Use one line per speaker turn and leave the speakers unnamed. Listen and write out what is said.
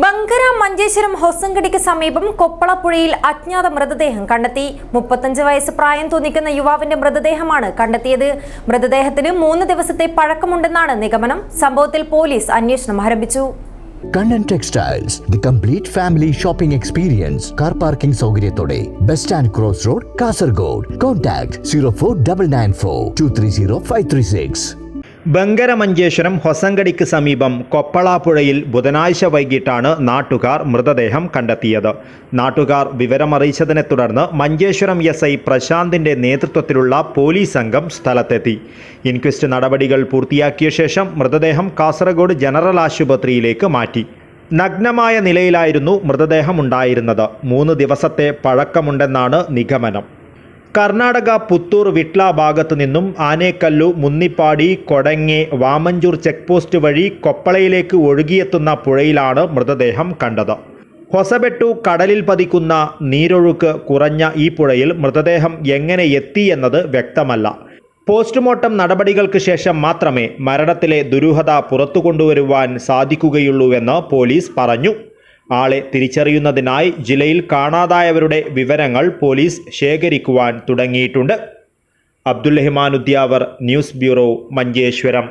ബങ്കര മഞ്ചേശ്വരം ഹൊസങ്കടിക്ക് സമീപം കൊപ്പളപ്പുഴയിൽ അജ്ഞാത മൃതദേഹം കണ്ടെത്തി. മുപ്പത്തഞ്ച് വയസ്സ് പ്രായം തോന്നിക്കുന്ന യുവാവിന്റെ മൃതദേഹമാണ് കണ്ടെത്തിയത്. മൃതദേഹത്തിന് മൂന്ന് ദിവസത്തെ പഴക്കമുണ്ടെന്നാണ് നിഗമനം. സംഭവത്തിൽ പോലീസ് അന്വേഷണം ആരംഭിച്ചു.
Kannan textiles the complete family shopping experience car parking സൗകര്യത്തോടെ bus stand cross road Kasaragod contact zero four double nine four two three zero five three six
Bangaramanjeshwaram ഹൊസങ്കടിക്ക് സമീപം കൊപ്പളാപ്പുഴയിൽ ബുധനാഴ്ച വൈകിട്ടാണ് നാട്ടുകാർ മൃതദേഹം കണ്ടെത്തിയത്. നാട്ടുകാർ വിവരമറിയിച്ചതിനെ തുടർന്ന് മഞ്ചേശ്വരം എസ് ഐ പ്രശാന്തിന്റെ നേതൃത്വത്തിലുള്ള പോലീസ് സംഘം സ്ഥലത്തെത്തി. ഇൻക്വസ്റ്റ് നടപടികൾ പൂർത്തിയാക്കിയ ശേഷം മൃതദേഹം കാസർഗോഡ് ജനറൽ ആശുപത്രിയിലേക്ക് മാറ്റി. നഗ്നമായ നിലയിലായിരുന്നു മൃതദേഹം ഉണ്ടായിരുന്നത്. മൂന്ന് ദിവസത്തെ പഴക്കമുണ്ടെന്നാണ് നിഗമനം. കർണാടക പുത്തൂർ വിട്ല ഭാഗത്തു നിന്നും ആനേക്കല്ലു മുന്നിപ്പാടി കൊടങ്ങെ വാമഞ്ചൂർ ചെക്ക് പോസ്റ്റ് വഴി കൊപ്പളയിലേക്ക് ഒഴുകിയെത്തുന്ന പുഴയിലാണ് മൃതദേഹം കണ്ടത്. ഹൊസബെട്ടു കടലിൽ പതിക്കുന്ന നീരൊഴുക്ക് കുറഞ്ഞ ഈ പുഴയിൽ മൃതദേഹം എങ്ങനെ എത്തി എന്നത് വ്യക്തമല്ല. പോസ്റ്റ്മോർട്ടം നടപടികൾക്ക് ശേഷം മാത്രമേ മരണത്തിലെ ദുരൂഹത പുറത്തു കൊണ്ടുവരുവാൻ സാധിക്കുകയുള്ളൂവെന്ന് പോലീസ് പറഞ്ഞു. ആളെ തിരിച്ചറിയുന്നതിനായി ജില്ലയിൽ കാണാതായവരുടെ വിവരങ്ങൾ പോലീസ് ശേഖരിക്കുവാൻ തുടങ്ങിയിട്ടുണ്ട്. Abdul Rahman Udyavar news bureau Manjeshwaram.